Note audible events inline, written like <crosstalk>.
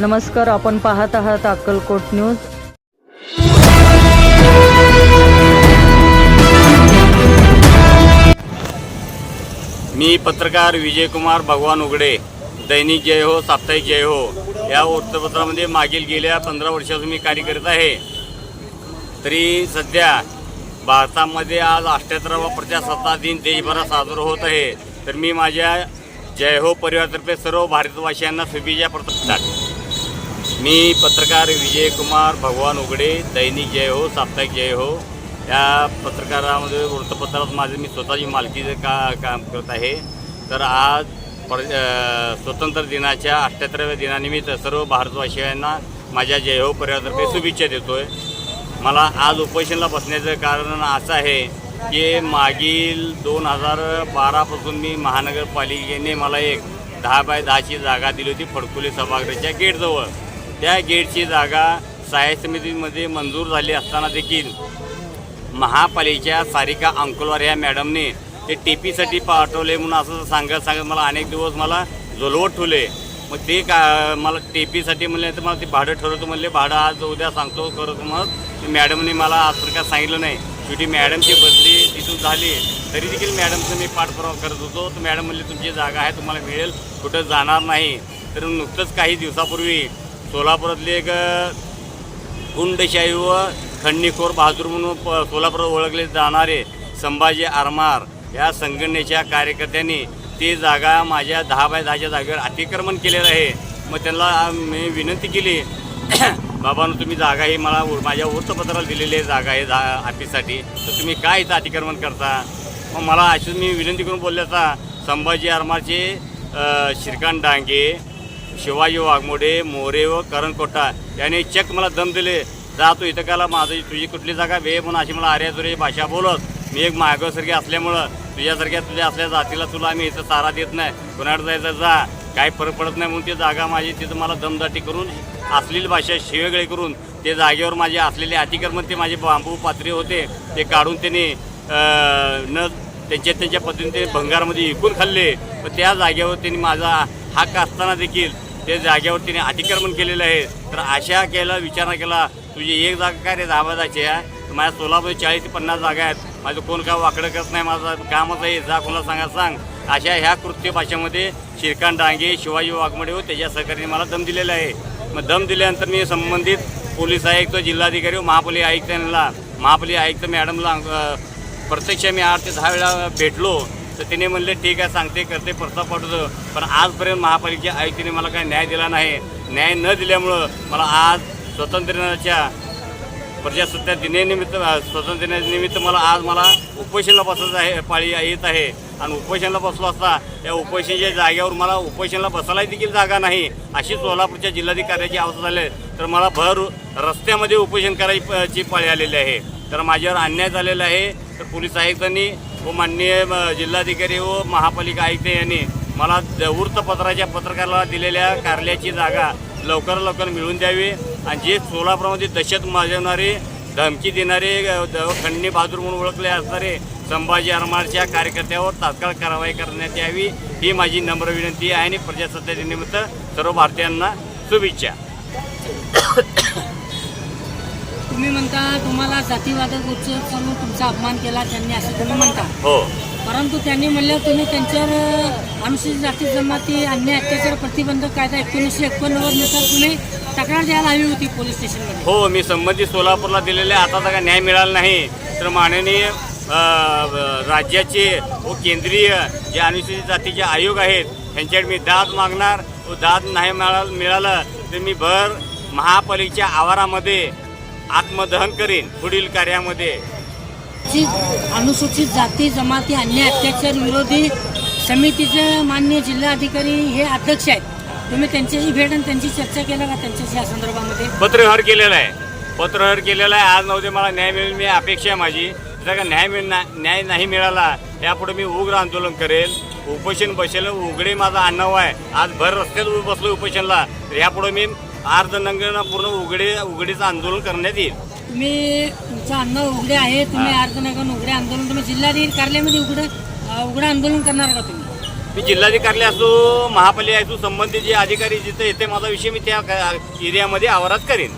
नमस्कार आपण पाहत आहात अक्कलकोट न्यूज. मी पत्रकार विजयकुमार भगवान उघडे दैनिक जय हो साप्ताहिक जय हो या वृत्तपत्रामध्ये मागील गेल्या पंधरा वर्षापासून मी कार्य करत आहे. तरी सध्या भारतामध्ये आज अठ्ठ्याहत्तरावा प्रजासत्ताक दिन देशभरात साजरा होत आहे. तर मी माझ्या जय हो परिवारातर्फे सर्व भारतवासियांना शुभेच्छा प्रदान मी पत्रकार विजयकुमार भगवान उघडे दैनिक जय हो साप्ताहिक जय हो. या पत्रकारामध्ये वृत्तपत्रात माझं मी स्वतःची मालकीचं का काम करत आहे. तर आज पर अ, स्वातंत्र्य दिनाच्या अठ्ठ्याहत्तराव्या दिनानिमित्त सर्व भारतवासियांना माझ्या जय हो परिवारातर्फे शुभेच्छा देतो आहे मला आज उपोषणला बसण्याचं कारण असं आहे की मागील दोन हजार बारापासून मी महानगरपालिकेने मला एक दहा बाय दहाची जागा दिली होती फडकुले सभागृहाच्या गेटजवळ. त्या गेटची जागा सहाय्य समितीमध्ये मंजूर झाली असताना देखील महापालिकेच्या सारिका अंकुलवार या मॅडमने ते टी पीसाठी पाठवले म्हणून असं सांगत सांगत मला अनेक दिवस मला झोलवत ठेवले. मग ते का मला टी पीसाठी म्हणले तर मला ते भाडं ठरवतो म्हणले भाडं आज उद्या सांगतो करतो मग ते मॅडमने मला आज प्रकार काय सांगितलं नाही. शेवटी मॅडमची बदली तिथून झाली. तरी देखील मॅडमचं मी पाठपुरावा करत होतो. तर मॅडम म्हणले तुमची जागा आहे तुम्हाला मिळेल. कुठं जाणार नाही. तर नुकतंच काही दिवसापूर्वी सोलापुरातले एक गुंडशाही व खंडणीखोर बहादूर म्हणून प सोलापुरात ओळखले जाणारे संभाजी आरमार या संघटनेच्या कार्यकर्त्यांनी ती जागा माझ्या दहा बाय दहाच्या जागेवर अतिक्रमण केलेलं आहे. मग त्यांना मी विनंती केली <clears throat> बाबांनो तुम्ही जागा ही मला उ- माझ्या वृत्तपत्राला दिलेली आहे जागा आहे जा ऑफिससाठी तर तुम्ही काय इथं अतिक्रमण करता? मग मला अशी मी विनंती करून बोलल्याचा संभाजी आरमारचे अ, श्रीकांत डांगे शिवाजी वाघमोडे मोरे व करण कोटा यांनी चेक मला दम दिले. जा तू इथं काला माझं तुझी कुठली जागा वे म्हणून अशी मला आर्यातुरी भाषा बोलत. मी एक मागासारखी असल्यामुळं तुझ्यासारख्या तुझ्या असल्या जातीला तुला आम्ही इथं चारा देत नाही. कुणाकडे जायचं जा. काही फरक पडत नाही म्हणून ती जागा माझी तिथं मला दमदाटी करून असलेली भाषा शिवेगळे करून ते जागेवर माझे असलेले अतिक्रमण ते माझे बांबू पात्री होते ते काढून त्यांनी न त्यांच्या त्यांच्या पद्धतीने ते भंगारमध्ये विकून खाल्ले. पण त्या जागेवर त्यांनी माझा हक्क असताना देखील त्या जागेवर तिने अतिक्रमण केलेलं आहे. तर अशा केला विचार केला तुझी एक जागा काय रे दहाबाजाची आहे माझ्या सोलापूर चाळीस ते पन्नास जागा आहेत. माझं कोण काय वाकडं करत नाही माझं कामच आहे जा कोणाला सांगा सांग. अशा ह्या कृत्य भाषेमध्ये श्रीकांत डांगे शिवाजी वाघमडे व हो, त्याच्या सहकार्याने मला दम दिलेला आहे. मग दम दिल्यानंतर मी संबंधित पोलीस आयुक्त जिल्हाधिकारी व महापालिका आयुक्त यांना महापालिका आयुक्त मॅडमला प्रत्यक्ष मी आठ ते दहा वेळा भेटलो. तर तिने म्हणले ठीक आहे सांगते करते प्रस्ताव पाठवतो. पण आजपर्यंत महापालिकेच्या आयुक्तीने मला काही न्याय दिला नाही. न्याय न दिल्यामुळं मला आज स्वातंत्र्य दिनाच्या प्रजासत्ताक दिनानिमित्त दिनानिमित्त मला आज मला उपोषणला बसायचं आहे पाळी येत आहे. आणि उपोषणला बसलो असता या उपोषणच्या जागेवर मला उपोषणला बसायला देखील जागा नाही. अशी सोलापूरच्या जिल्हाधिकाऱ्याची अवस्था झाली तर मला भर रस्त्यामध्ये उपोषण करायची पाळी आलेली आहे. तर माझ्यावर अन्याय झालेला आहे. तर पोलीस आयुक्तांनी व माननीय जिल्हाधिकारी व महापालिका आयुक्त यांनी मला वृत्तपत्राच्या पत्रकाराला दिलेल्या कार्यालयाची जागा लवकर लवकर मिळवून द्यावी. आणि जे सोलापूरमध्ये दहशत माजवणारे धमकी देणारे द- खंडणी बहादूर म्हणून ओळखले असणारे संभाजी आरमारच्या कार्यकर्त्यावर तात्काळ कारवाई करण्यात यावी ही माझी नम्र विनंती आहे. आणि प्रजासत्ताक दिनानिमित्त सर्व भारतीयांना शुभेच्छा. तुम्ही म्हणता तुम्हाला जातीवादक उत्सव करून तुमचा अपमान केला त्यांनी असं तुम्ही म्हणता. हो. परंतु त्यांनी म्हणलं तुम्ही त्यांच्यावर अनुसूचित जाती जमाती अन्याय अत्याचार प्रतिबंधक कायदा एकोणीसशे एकोणनव्वदनुसार तुम्ही तक्रार द्यायला हवी होती पोलीस स्टेशनमध्ये. हो मी संबंधित सोलापूरला दिलेले आता तर काय न्याय मिळाला नाही. तर माननीय राज्याचे व केंद्रीय जे अनुसूचित जातीचे आयोग आहेत त्यांच्याकडे मी दाद मागणार. व दाद नाही मिळाला मिळालं तर मी भर महापालिकेच्या आवारामध्ये आत्मदहन करीन पुढील कार्यामध्ये. अनुसूचित जाती जमाती अन्याय अत्याचार विरोधी समितीचे मान्य जिल्हाधिकारी हे अध्यक्ष आहेत. तुम्ही त्यांच्याशी भेट आणि त्यांची चर्चा केला का त्यांच्याशी या संदर्भामध्ये? पत्रव्यवहार केलेला आहे. पत्रव्यवहार केलेला आहे. आज नव्हते मला न्याय मिळेल मी अपेक्षा आहे माझी. जर का न्याय मिळ न्याय नाही मिळाला यापुढे मी उग्र आंदोलन करेल. उपोषण बसेल उघडे माझा आडनाव आहे. आज भर रस्त्यात उभं बसलो उपोषणला. यापुढे मी अर्ध नंगण पूर्ण उघडे उघडीचं आंदोलन करण्यात येईल. तुम्ही तुमचं अन्न उघडे आहे तुम्ही अर्धनगर उघडे आंदोलन तुम्ही जिल्हाधिकारी कार्यालयामध्ये उघडं उघडं आंदोलन करणार का तुम्ही? मी जिल्हाधिकारी असो महापालिका असो संबंधित जे अधिकारी जिथे येते माझा विषय मी त्या एरियामध्ये आवारात करेन.